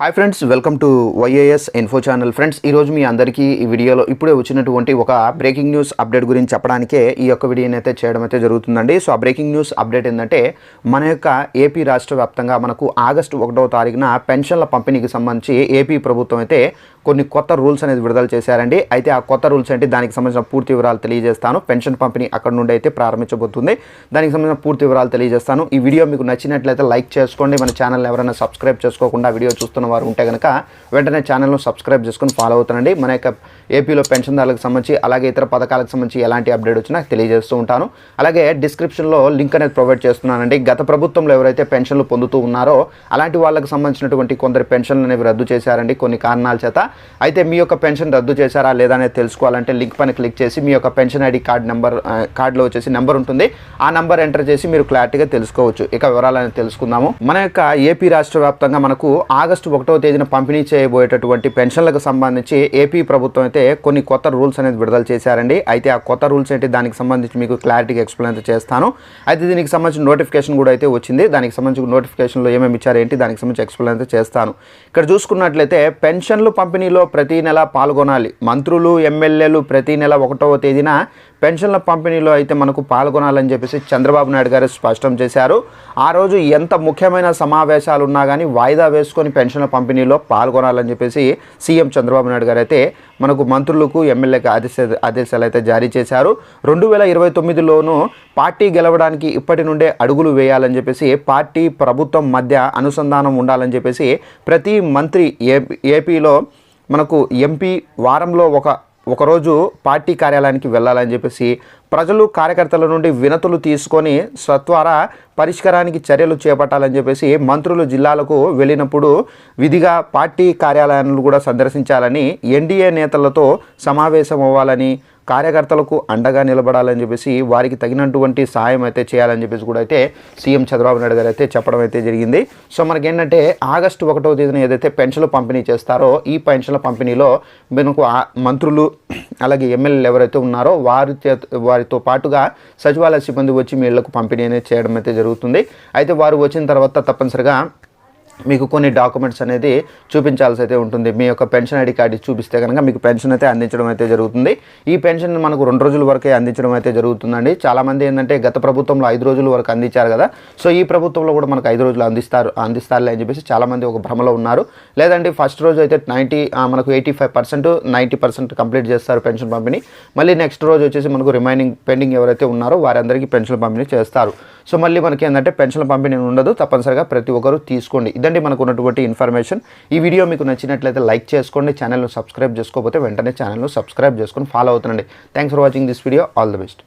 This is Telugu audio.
Hi friends welcome to YAS info channel friends ఈరోజు మీ అందరికీ ఈ వీడియోలో ఇప్పుడే వచ్చినటువంటి ఒక బ్రేకింగ్ న్యూస్ అప్డేట్ గురించి చెప్పడానికే ఈ యొక్క వీడియోని అయితే చేయడం అయితే జరుగుతుందండి. సో ఆ బ్రేకింగ్ న్యూస్ అప్డేట్ ఏంటంటే మన యొక్క ఏపీ రాష్ట్ర వ్యాప్తంగా మనకు ఆగస్టు ఒకటవ తారీఖున పెన్షన్ల పంపిణీకి సంబంధించి ఏపీ ప్రభుత్వం అయితే కొన్ని కొత్త రూల్స్ అనేది విడుదల చేశారండి. అయితే ఆ కొత్త రూల్స్ ఏంటి? దానికి సంబంధించిన పూర్తి వివరాలు తెలియజేస్తాను. పెన్షన్ పంపిణీ అక్కడ నుండి అయితే ప్రారంభించబోతుంది. దానికి సంబంధించిన పూర్తి వివరాలు తెలియజేస్తాను. ఈ వీడియో మీకు నచ్చినట్లయితే లైక్ చేసుకోండి. మన ఛానల్ ఎవరైనా సబ్స్క్రైబ్ చేసుకోకుండా వీడియో చూస్తున్న వారు ఉంటే కనుక వెంటనే ఛానల్ను సబ్స్క్రైబ్ చేసుకొని ఫాలో అవుతానండి మన యొక్క ఏపీలో పెన్షన్దారులకు సంబంధించి అలాగే ఇతర పథకాలకు సంబంధించి ఎలాంటి అప్డేట్ వచ్చినా తెలియజేస్తూ ఉంటాను. అలాగే డిస్క్రిప్షన్లో లింక్ అనేది ప్రొవైడ్ చేస్తున్నానండి. గత ప్రభుత్వంలో ఎవరైతే పెన్షన్లు పొందుతూ ఉన్నారో అలాంటి వాళ్ళకి సంబంధించినటువంటి కొందరు పెన్షన్లు అనేవి రద్దు చేశారండి. కొన్ని కారణాల చేత అయితే మీ యొక్క పెన్షన్ రద్దు చేశారా లేదా అనేది తెలుసుకోవాలంటే లింక్ పైన క్లిక్ చేసి మీ యొక్క పెన్షన్ ఐడి కార్డ్ నెంబర్ కార్డులో వచ్చేసి నెంబర్ ఉంటుంది. ఆ నెంబర్ ఎంటర్ చేసి మీరు క్లారిటీగా తెలుసుకోవచ్చు. ఇక వివరాలు అనేది తెలుసుకుందాము. మన యొక్క ఏపీ రాష్ట్ర వ్యాప్తంగా మనకు ఆగస్టు ఒకటో తేదీన పంపిణీ చేయబోయేటటువంటి పెన్షన్లకు సంబంధించి ఏపీ ప్రభుత్వం అయితే కొన్ని కొత్త రూల్స్ అనేది విడుదల చేశారండి. అయితే ఆ కొత్త రూల్స్ ఏంటి? దానికి సంబంధించి మీకు క్లారిటీగా ఎక్స్ప్లెయిన్ చేస్తాను. అయితే దీనికి సంబంధించిన నోటిఫికేషన్ కూడా అయితే వచ్చింది. దానికి సంబంధించి నోటిఫికేషన్లో ఏమేమి ఇచ్చారు ఏంటి? దానికి సంబంధించి ఎక్స్ప్లెయిన్ చేస్తాను. ఇక్కడ చూసుకున్నట్లయితే పెన్షన్లు పంపిణీలో ప్రతి నెల పాల్గొనాలి. మంత్రులు ఎమ్మెల్యేలు ప్రతి నెల ఒకటవ తేదీన పెన్షన్ల పంపిణీలో అయితే మనకు పాల్గొనాలని చెప్పేసి చంద్రబాబు నాయుడు గారు స్పష్టం చేశారు. ఆ రోజు ఎంత ముఖ్యమైన సమావేశాలు ఉన్నా కానీ వాయిదా వేసుకొని పెన్షన్ల పంపిణీలో పాల్గొనాలని చెప్పేసి సీఎం చంద్రబాబు నాయుడు గారు అయితే మనకు మంత్రులకు ఎమ్మెల్యేకి ఆదేశ ఆదేశాలు అయితే జారీ చేశారు. రెండు వేల ఇరవై తొమ్మిదిలోనూ పార్టీ గెలవడానికి ఇప్పటి నుండే అడుగులు వేయాలని చెప్పేసి పార్టీ ప్రభుత్వం మధ్య అనుసంధానం ఉండాలని చెప్పేసి ప్రతి మంత్రి ఏపీ ఏపీలో మనకు ఎంపీ వారంలో ఒక ఒకరోజు పార్టీ కార్యాలయానికి వెళ్ళాలని చెప్పేసి ప్రజలు కార్యకర్తల నుండి వినతులు తీసుకొని సత్వారా పరిష్కారానికి చర్యలు చేపట్టాలని చెప్పేసి మంత్రులు జిల్లాలకు వెళ్ళినప్పుడు విధిగా పార్టీ కార్యాలయాలను కూడా సందర్శించాలని ఎన్డీఏ నేతలతో సమావేశం అవ్వాలని కార్యకర్తలకు అండగా నిలబడాలని చెప్పేసి వారికి తగినటువంటి సాయం అయితే చేయాలని చెప్పేసి కూడా అయితే సీఎం చంద్రబాబు నాయుడు గారు అయితే చెప్పడం అయితే జరిగింది. సో మనకి ఏంటంటే ఆగస్టు ఒకటో తేదీన ఏదైతే పెన్షన్లు పంపిణీ చేస్తారో ఈ పెన్షన్ల పంపిణీలో మనకు మంత్రులు అలాగే ఎమ్మెల్యేలు ఎవరైతే ఉన్నారో వారి వారితో పాటుగా సచివాలయ సిబ్బంది వచ్చి మీ ఇళ్ళకు పంపిణీ అనేది చేయడం అయితే జరుగుతుంది. అయితే వారు వచ్చిన తర్వాత తప్పనిసరిగా మీకు కొన్ని డాక్యుమెంట్స్ అనేది చూపించాల్సి అయితే ఉంటుంది. మీ యొక్క పెన్షన్ ఐడి కార్డు చూపిస్తే కనుక మీకు పెన్షన్ అయితే అందించడం అయితే జరుగుతుంది. ఈ పెన్షన్ మనకు రెండు రోజుల వరకే అందించడం అయితే జరుగుతుందండి. చాలామంది ఏంటంటే గత ప్రభుత్వంలో ఐదు రోజుల వరకు అందించారు కదా. సో ఈ ప్రభుత్వంలో కూడా మనకు ఐదు రోజులు అందిస్తారు అందిస్తారులే అని చెప్పేసి చాలామంది ఒక భ్రమలో ఉన్నారు. లేదంటే ఫస్ట్ రోజు అయితే నైంటీ మనకు eighty five percent ninety percent complete చేస్తారు పెన్షన్ పంపిణీ. మళ్ళీ నెక్స్ట్ రోజు వచ్చేసి మనకు రిమైనింగ్ పెండింగ్ ఎవరైతే ఉన్నారో వారందరికీ పెన్షన్ పంపిణీ చేస్తారు. సో మళ్ళీ మనకి ఏంటంటే పెన్షన్ పంపిణీ ఉండదు తప్పనిసరిగా ప్రతి ఒక్కరు తీసుకోండి. ఇదండి మనకు ఉన్నటువంటి ఇన్ఫర్మేషన్. ఈ వీడియో మీకు నచ్చినట్లయితే లైక్ చేసుకోండి ఛానల్ను సబ్స్క్రైబ్ చేసుకోకపోతే వెంటనే ఛానల్ను సబ్స్క్రైబ్ చేసుకొని follow అవుతుండండి. Thanks for watching this video all the best